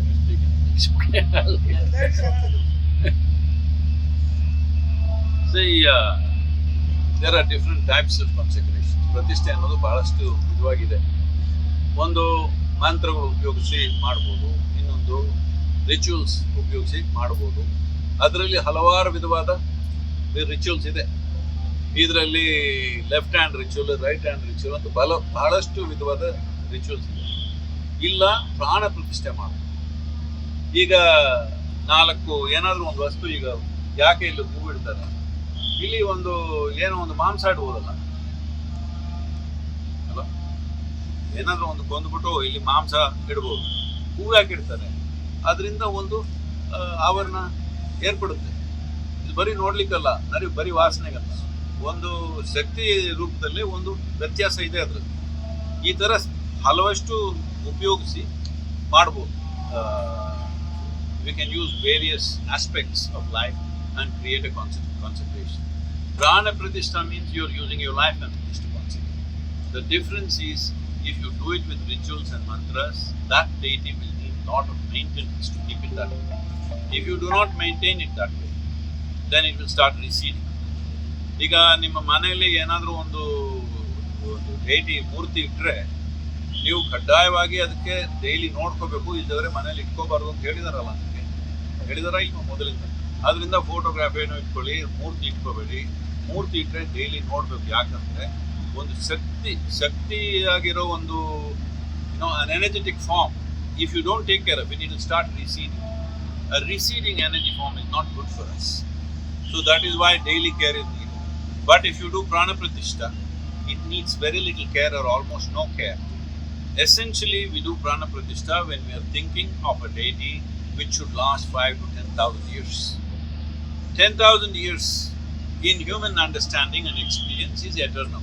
in English. Okay. See, uh, there. ಪ್ರತಿಷ್ಠೆ ಅನ್ನೋದು ಬಹಳಷ್ಟು ವಿಧವಾಗಿದೆ ಒಂದು ಮಂತ್ರಗಳು ಉಪಯೋಗಿಸಿ ಮಾಡ್ಬೋದು ಇನ್ನೊಂದು ರಿಚುವಲ್ಸ್ ಉಪಯೋಗಿಸಿ ಮಾಡ್ಬೋದು ಅದರಲ್ಲಿ ಹಲವಾರು ವಿಧವಾದ ರಿಚುವಲ್ಸ್ ಇದೆ ಇದರಲ್ಲಿ left hand ritual right hand ritual ಅಂತ ಬಲ ಬಹಳಷ್ಟು ವಿಧವಾದ ರಿಚುವಲ್ಸ್ ಇದೆ ಇಲ್ಲ ಪ್ರಾಣ ಪ್ರತಿಷ್ಠೆ ಮಾಡೋದು ಈಗ ನಾಲ್ಕು, ಏನಾದರೂ ಒಂದು ವಸ್ತು ಈಗ ಯಾಕೆ ಇಲ್ಲಿ ಹೂ ಬಿಡ್ತಾರೆ? ಇಲ್ಲಿ ಒಂದು, ಏನೋ ಒಂದು ಮಾಂಸ ಇಡ್ಬೋದಲ್ಲ ಅಲ್ಲ? ಏನಾದರೂ ಒಂದು ಕೊಂದ್ಬಿಟ್ಟು ಇಲ್ಲಿ ಮಾಂಸ ಇಡ್ಬೋದು. ಹೂ ಯಾಕೆ ಇಡ್ತಾರೆ? ಅದರಿಂದ ಒಂದು ಆವರಣ ಏರ್ಪಡುತ್ತೆ. ಇದು ಬರೀ ನೋಡ್ಲಿಕ್ಕಲ್ಲ ನರಿ ಬರೀ ವಾಸನೆಗಲ್ಲ. ಒಂದು ಶಕ್ತಿ ರೂಪದಲ್ಲಿ ಒಂದು ವ್ಯತ್ಯಾಸ ಇದೆ ಅದರಲ್ಲಿ. ಈ ಥರ ಹಲವಷ್ಟು ಉಪಯೋಗಿಸಿ ಮಾಡ್ಬೋದು. We can use various aspects of life and create a concept concentration prana pratishtha means you are using your life and pratishtha concept The difference is if you do it with rituals and mantras, that deity will need lot of maintenance to keep it that way. If you do not maintain it that way, then it will start receding. ಈಗ ನಿಮ್ಮ ಮನೆಯಲ್ಲಿ ಏನಾದರೂ ಒಂದು ಒಂದು ಡೇಟಿ ಮೂರ್ತಿ ಇಟ್ಟರೆ ನೀವು ಕಡ್ಡಾಯವಾಗಿ ಅದಕ್ಕೆ ಡೈಲಿ ನೋಡ್ಕೋಬೇಕು ಇಲ್ಲದ್ರೆ ಮನೇಲಿ ಇಟ್ಕೋಬಾರ್ದು ಅಂತ ಹೇಳಿದಾರಲ್ಲ ನನಗೆ ಹೇಳಿದಾರೆ, ಇನ್ನು ಮೊದಲಿಂದ. ಅದರಿಂದ ಫೋಟೋಗ್ರಾಫಿಯನ್ನು ಇಟ್ಕೊಳ್ಳಿ, ಮೂರ್ತಿ ಇಟ್ಕೋಬೇಡಿ. ಮೂರ್ತಿ ಇಟ್ಟರೆ ಡೈಲಿ ನೋಡಬೇಕು ಯಾಕಂದರೆ ಒಂದು ಶಕ್ತಿ, ಶಕ್ತಿಯಾಗಿರೋ ಒಂದು you know un energetic form if you don't take care up in it start receding a receding energy form is not good for us so that is why daily care is need but if you do prana pratishtha it needs very little care or almost no care essentially we do prana pratishtha when we are thinking of a daily which should last five to ten thousand years. Ten thousand years in human understanding and experience is eternal.